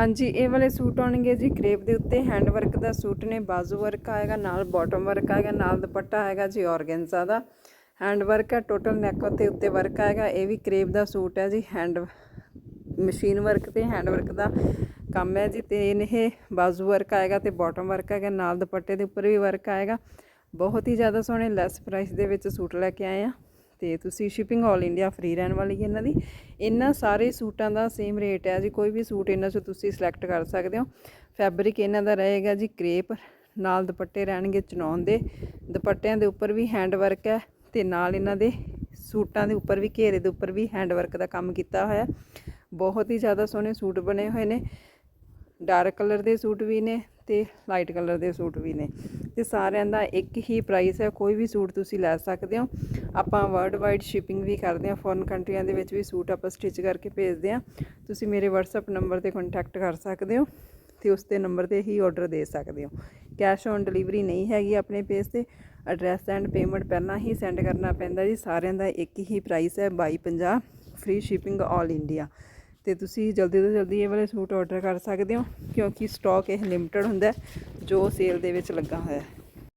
ਹਾਂਜੀ, ਇਹ ਵਾਲੇ ਸੂਟ ਆਉਣਗੇ ਜੀ, ਕ੍ਰੇਪ ਦੇ ਉੱਤੇ, ਹੈਂਡ ਵਰਕ ਦਾ ਸੂਟ ਨੇ, ਬਾਜ਼ੂ ਵਰਕ ਆਏਗਾ, ਨਾਲ ਬਾਟਮ ਵਰਕ ਆਏਗਾ, ਨਾਲ ਦੁਪੱਟਾ ਆਏਗਾ ਜੀ, ਔਰਗੈਂਜ਼ਾ ਦਾ। ਹੈਂਡ ਵਰਕ ਹੈ ਟੋਟਲ ਨੈਕ ਤੇ ਉੱਤੇ ਵਰਕ ਆਏਗਾ, ਇਹ ਵੀ ਕ੍ਰੇਪ ਦਾ ਸੂਟ ਹੈ ਜੀ, ਹੈਂਡ ਮਸ਼ੀਨ ਵਰਕ ਤੇ, ਹੈਂਡ ਵਰਕ ਦਾ ਕੰਮ ਹੈ ਜੀ, ਤੇ ਇਹ ਬਾਜ਼ੂ ਵਰਕ ਆਏਗਾ ਤੇ ਬਾਟਮ ਵਰਕ ਆਏਗਾ, ਨਾਲ ਦੁਪੱਟੇ ਦੇ ਉੱਪਰ ਵੀ ਵਰਕ ਆਏਗਾ। ਬਹੁਤ ਹੀ ਜ਼ਿਆਦਾ ਸੋਹਣੇ ਲੈਸ ਪ੍ਰਾਈਸ ਦੇ ਵਿੱਚ ਸੂਟ ਲੈ ਕੇ ਆਏ ਆ। ਤੇ ਤੁਸੀਂ ਸ਼ਿਪਿੰਗ ਆਲ ਇੰਡੀਆ ਫ੍ਰੀ ਰਹਿਣ ਵਾਲੀ ਹੈ ਇਹਨਾਂ ਦੀ। ਇਹਨਾਂ ਸਾਰੇ ਸੂਟਾਂ ਦਾ ਸੇਮ ਰੇਟ ਹੈ ਜੀ, ਕੋਈ ਵੀ ਸੂਟ ਇਹਨਾਂ 'ਚੋਂ ਤੁਸੀਂ ਸਿਲੈਕਟ ਕਰ ਸਕਦੇ ਹੋ। ਫੈਬਰਿਕ ਇਹਨਾਂ ਦਾ ਰਹੇਗਾ ਜੀ ਕ੍ਰੇਪ ਨਾਲ ਦੁਪੱਟੇ ਰਹਿਣਗੇ ਚਨੌਨ ਦੇ। ਦੁਪੱਟਿਆਂ ਦੇ ਉੱਪਰ ਵੀ ਹੈਂਡ ਵਰਕ ਹੈ ਤੇ ਨਾਲ ਇਹਨਾਂ ਦੇ ਸੂਟਾਂ ਦੇ ਉੱਪਰ ਵੀ, ਘੇਰੇ ਦੇ ਉੱਪਰ ਵੀ ਹੈਂਡ ਵਰਕ ਦਾ ਕੰਮ ਕੀਤਾ ਹੋਇਆ ਬਹੁਤ ਹੀ ਜ਼ਿਆਦਾ ਸੋਹਣੇ ਸੂਟ ਬਣੇ ਹੋਏ ਨੇ। ਡਾਰਕ ਕਲਰ ਦੇ ਸੂਟ ਵੀ ਨੇ ਤੇ ਲਾਈਟ ਕਲਰ ਦੇ ਸੂਟ ਵੀ ਨੇ। ਤੇ ਸਾਰਿਆਂ ਦਾ ਇੱਕ ਹੀ ਪ੍ਰਾਈਸ ਹੈ, ਕੋਈ ਵੀ ਸੂਟ ਤੁਸੀਂ ਲੈ ਸਕਦੇ ਹੋ। ਆਪਾਂ ਵਰਲਡ ਵਾਈਡ ਸ਼ਿਪਿੰਗ ਵੀ ਕਰਦੇ ਹਾਂ ਫੋਰਨ ਕੰਟਰੀਆਂ ਦੇ ਵਿੱਚ ਵੀ ਸੂਟ ਆਪਾਂ ਸਟਿਚ ਕਰਕੇ ਭੇਜਦੇ ਹਾਂ। ਤੁਸੀਂ ਮੇਰੇ WhatsApp ਨੰਬਰ ਤੇ ਕੰਟੈਕਟ ਕਰ ਸਕਦੇ ਹੋ ਤੇ ਉਸ ਤੇ ਨੰਬਰ ਤੇ ਹੀ ਆਰਡਰ ਦੇ ਸਕਦੇ ਹੋ। ਕੈਸ਼ ਔਨ ਡਿਲੀਵਰੀ ਨਹੀਂ ਹੈਗੀ ਆਪਣੇ ਪੇਜ ਤੇ। ਐਡਰੈਸ ਐਂਡ ਪੇਮੈਂਟ ਪਹਿਲਾਂ ਹੀ ਸੈਂਡ ਕਰਨਾ ਪੈਂਦਾ ਜੀ। ਸਾਰਿਆਂ ਦਾ ਇੱਕ ਹੀ ਪ੍ਰਾਈਸ ਹੈ 2250 ਫ੍ਰੀ ਸ਼ਿਪਿੰਗ ਆਲ ਇੰਡੀਆ ਤੇ ਤੁਸੀਂ ਜਲਦੀ ਤੋਂ ਜਲਦੀ ਇਹ ਵਾਲੇ ਸੂਟ ਆਰਡਰ ਕਰ ਸਕਦੇ ਹੋ, ਕਿਉਂਕਿ ਸਟਾਕ ਇਹ ਲਿਮਟਿਡ ਹੁੰਦਾ ਜੋ ਸੇਲ ਦੇ ਵਿੱਚ ਲੱਗਾ ਹੋਇਆ ਹੈ।